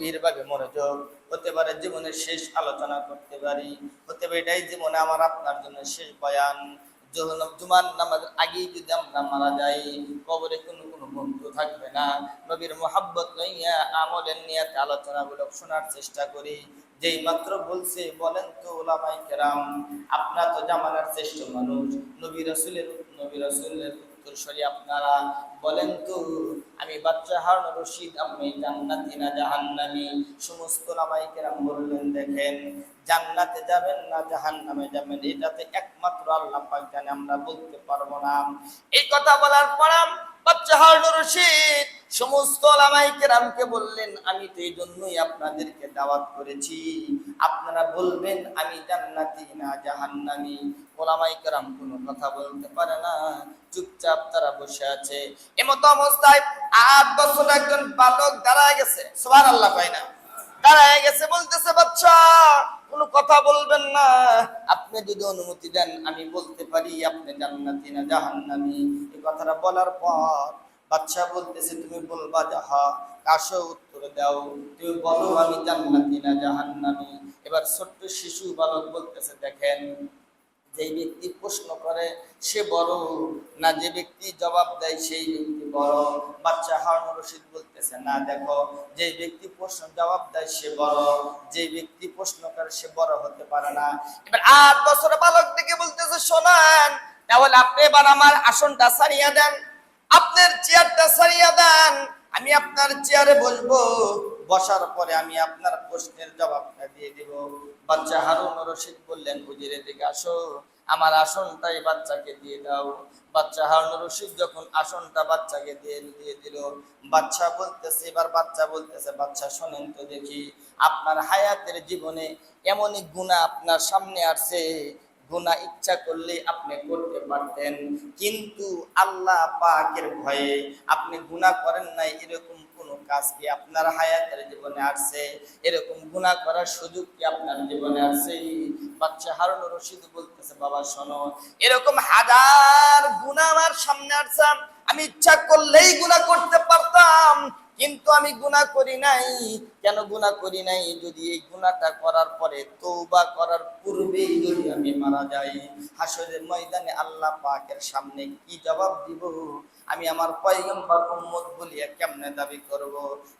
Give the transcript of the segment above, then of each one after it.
গভীরভাবে মনোযোগ, হতে পারে জীবনের শেষ আলোচনা করতে পারি, হতে পারে এটাই জীবনে আমার আপনার জন্য শেষ বয়ান। জুমার নামাজ আগেই যদি আমরা মারা যাই, কবরে কোনো কোনো বন্ধু থাকবে না। নবীর মোহাব্বত লইয়া আমলের নিয়ে আলোচনাগুলো শোনার চেষ্টা করি। যেই মাত্র বলছে, বলেন তো ওলামাই কেরাম, আপনার তো জামানার শ্রেষ্ঠ মানুষ। নবী রসুলের নবী রসুলের উত্তরসরি আপনারা। বলেন তো, আমি বাচ্চা হার রশিদ আমি জান্নাতি না জাহান্নামি? সমস্ত নামাই কেরাম বললেন, দেখেন, জান্নাতে যাবেন না, জাহান্নামে যাবেন এটাতে একমাত্র আল্লাহ পাক জানে, আমরা বলতে পারব না। এই কথা বলার পর আপনারা চুপচাপ তারা বসে আছে। এমতো অবস্থায় আট বছর একজন বালক দাঁড়ায় গেছে। সবার আল্লাহ পায় না। দাঁড়ায় গেছে, বলতেছে, বাচ্চা, কোনো কথা বলবেন না। আপনি যদি অনুমতি দেন, আমি বলতে পারি, আপনি জান্নাতি না জাহান্নামি? এই কথাটা বলার পর বাচ্চা বলতেছে, তুমি বলবা যাহা কাশো উত্তর দাও। তুমি বলো, আমি জান্নাতি না জাহান্নামি? এবার ছোট্ট শিশু বালক বলতেছে, দেখেন যে ব্যক্তি প্রশ্ন করে, সে বড় না যে ব্যক্তি জবাব দেয়, সেই ব্যক্তি বড়। বাচ্চা হারুন রশিদ বলতেছে, না, দেখো, যে ব্যক্তি প্রশ্ন জবাব দেয়, সে বড়। যে ব্যক্তি প্রশ্ন করে, সে বড় হতে পারে না। এবার আট বছর বালক থেকে বলতেছে, শোনান, তাহলে আপনি এবার আমার আসনটা সারিয়া দেন। আপনার চেয়ারটা সারিয়া দেন। আমি আপনার চেয়ারে বসবো। বসার পরে আমি আপনার প্রশ্নের জবাবটা দিয়ে দিব। বাচ্চা হারুন রশিদ বললেন, হুজিরে দিকে আসো, আমার আসনটাই বাচ্চাকে দিয়ে দাও। বাচ্চা হারুন রশিদ যখন আসনটা বাচ্চাকে দিয়ে দিয়ে দিল, বাচ্চা বলতেছে, এবার বাচ্চা বলতেছে, বাচ্চা, শোনেন তো দেখি, আপনার হায়াতের জীবনে এমনই গুণা আপনার সামনে আসছে, গুনাহ ইচ্ছা করলে আপনি করতে পারতেন। কিন্তু আল্লাহ পাকের ভয়ে আপনি গুনাহ করেন নাই, এরকম কাজ কি আপনার হায়াতের জীবনে আসছে, এরকম গুণা করার সুযোগ কি আপনার জীবনে আসছে? বাচ্চা হারুন রশিদ বলতেছে, বাবা, শোনো, এরকম হাজার গুণা আমার সামনে আসছে, আমি ইচ্ছা করলেই গুণা করতে পারতাম কিন্তু আমি গুনাহ করি নাই। কেন গুনাহ করি নাই? যদি এই গুনাহটা করার পরে তৌবা করার পূর্বেই যদি আমি মারা যাই হাসরের ময়দানে আল্লাহ পাকের সামনে কি জবাব দিব? আমি আমার পয়গম্বর উম্মত বলিয়া কেমনে দাবি করব?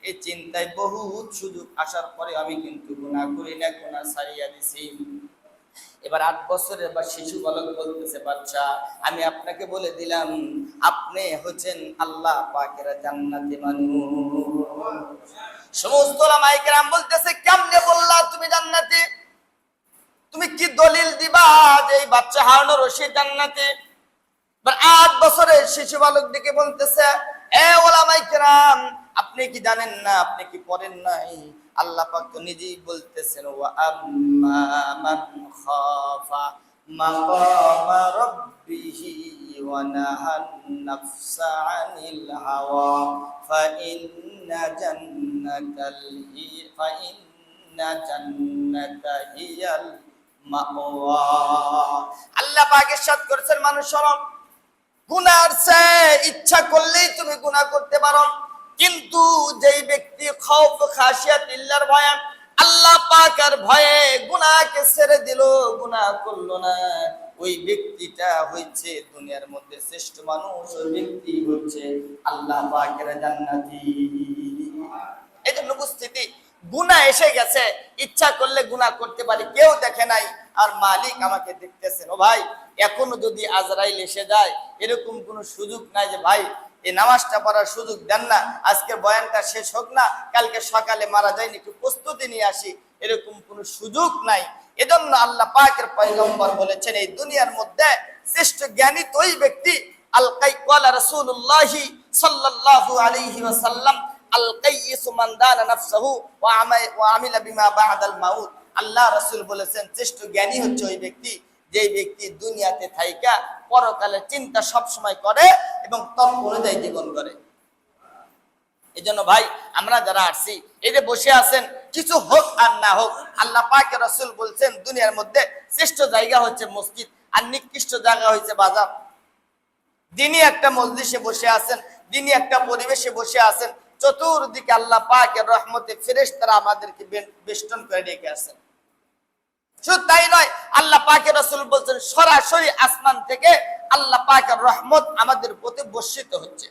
এই চিন্তায় বহুত সুযোগ আসার পরে আমি কিন্তু গুনাহ করি না গুনাহ ছাড়িয়া দিছি। এবার আট বছরের বা শিশু বালক বলতেছে, বাচ্চা, আমি আপনাকে বলে দিলাম, আপনি হচ্ছেন আল্লাহ পাকের জান্নাতি মানুষ। সমস্ত লামাইকেরাম বলতেছে, কেমনে বললা তুমি জান্নাতি? তুমি কি দলিল দিবা যে এই বাচ্চা হারানো রশি জান্নাতি? আট বছরের শিশু বালক দিকে বলতেছে, এ ওলামাই কেরাম, আপনি কি জানেন না, আপনি কি পড়েন নাই? আল্লাহ পাক নিজেই বলতেছেন আম্মা করেছেন মানুষ সে ইচ্ছা করলেই তুমি গুনাহ করতে পারো। কিন্তু যেই ব্যক্তি খৌফ খাসিয়াত ইল্লার ভয়ে, আল্লাহ পাকের ভয়ে গুনাহকে ছেড়ে দিল, গুনাহ করল না। ওই ব্যক্তিটা হয়েছে দুনিয়ার মধ্যে শ্রেষ্ঠ মানুষ, ওই ব্যক্তি হচ্ছে আল্লাহ পাকের জান্নাতি। এই জন্য উপস্থিতি গুণা এসে গেছে, ইচ্ছা করলে গুণা করতে পারি, কেউ দেখে নাই। আর মালিক আমাকে দেখতেছেন ও ভাই, এখনও যদি আজরাইল এসে যায়, এরকম কোনো সুযোগ নাই যে ভাই এই নামাজটা পড়ার সুযোগ দেন না। আজকের বয়ানটা শেষ হোক না, কালকে সকালে মারা যায়নি, একটু প্রস্তুতি নিয়ে আসি। এরকম কোনো সুযোগ নাই। এজন্য আল্লাহ পাকের পয়গম্বর বলেছেন, এই দুনিয়ার মধ্যে শ্রেষ্ঠ জ্ঞানী তো ওই ব্যক্তি। আলকাই চিন্তা সব সময় করে এবং তৎ অনুযায়ী জীবন করে। এই জন্য ভাই, আমরা যারা আসছি, এই যে বসে আছেন, কিছু হোক আর না হোক, আল্লাহ পাকে রসুল বলছেন, দুনিয়ার মধ্যে শ্রেষ্ঠ জায়গা হচ্ছে মসজিদ, আর নিকৃষ্ট জায়গা হচ্ছে বাজার। দিনই একটা মসজিদে বসে আছেন, দিনই একটা পরিবেশে বসে আছেন, চতুর্দিকে আল্লাহ পাকের রহমতে ফেরেশতারা আমাদেরকে বেষ্টন করে রেখে আছেন শুধু তাই নয়, আল্লাহ পাকের রসুল বলছেন, সরাসরি আসমান থেকে আল্লাহ পাকের রহমত আমাদের প্রতি বর্ষিত হচ্ছে।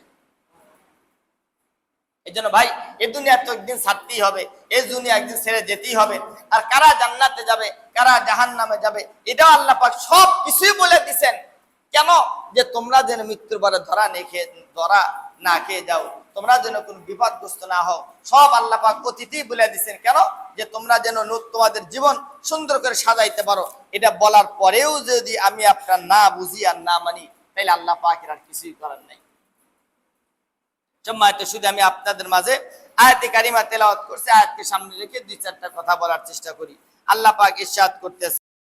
এই জন্য ভাই এই দুনিয়া তো একদিন ছাড়তেই হবে এই দুনিয়া একদিন ছেড়ে যেতেই হবে। আর কারা জান্নাতে যাবে, কারা জাহান নামে যাবে, এটাও আল্লাহ পাক সব কিছুই বলে দিছেন। কেন? যে তোমরা যেন মৃত্যুর পরে ধরা নেই খেয়ে, ধরা না খেয়ে যাও। তোমরা যেন কোন বিপদগ্রস্ত না হও। সব আল্লাহ পাক অতিথি বলে দিছেন, কেন? যে তোমরা যেন তোমাদের জীবন সুন্দর করে সাজাইতে পারো। এটা বলার পরেও যদি আমি আপনার না বুঝি আর না মানি, তাহলে আল্লাহ পাকের আর কিছুই করার নাই। সম্মানিত, শুধু আমি আপনাদের মাঝে আয়াতে কারিমা তেলাওয়াত করছি, আয়াতকে সামনে রেখে দুই চারটা কথা বলার চেষ্টা করি। আল্লাহ পাক ইরশাদ করতেছেন।